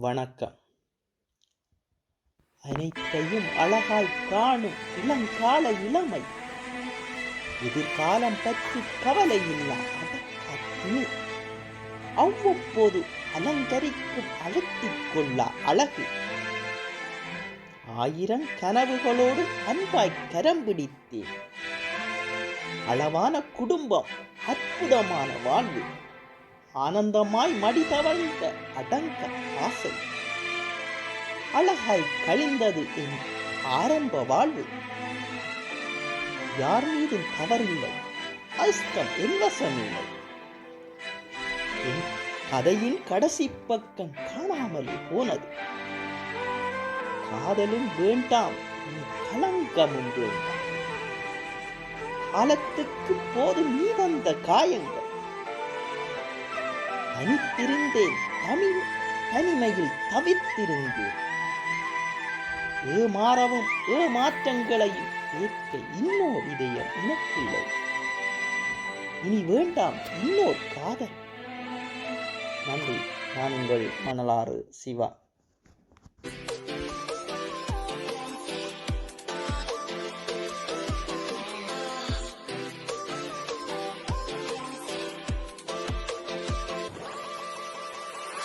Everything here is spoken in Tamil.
வணக்கம். அனைத்தையும் அழகாய் காணும் இளங்கால இளமை. எதிர்காலம் பற்றி கவலை இல்லா அடக்கத்தினு அவ்வப்போது அலங்கரிக்கும் அழுத்திக் கொள்ளா அழகு. ஆயிரம் கனவுகளோடு அன்பாய் கரம் பிடித்தேன் அளவான குடும்பம் அற்புதமான வாழ்வு. ஆனந்தமாய் மடி தவழ்ந்த அடங்க ஆசை. அழகாய் கழிந்தது என் ஆரம்ப வாழ்வு. யார் மீதும் தவறில்லை. அஸ்தம் என் வசமில்லை என் கதையின் கடைசி பக்கம் காணாமல் போனது. காதலும் வேண்டாம் இனி களங்கமும் வேண்டாம் காலத்துக்கு போது நீ வந்த காயங்கள். தனித்திருந்தேன். தமிழ் தனிமையில் தவித்திருந்தேன். ஏமாறவும் ஏமாற்றங்களையும் ஏற்க இன்னோர் இதயம் எனக்கில்லை இனி வேண்டாம் இன்னோர் காதல். நன்றி. நான் உங்கள் மணலாறு சிவா.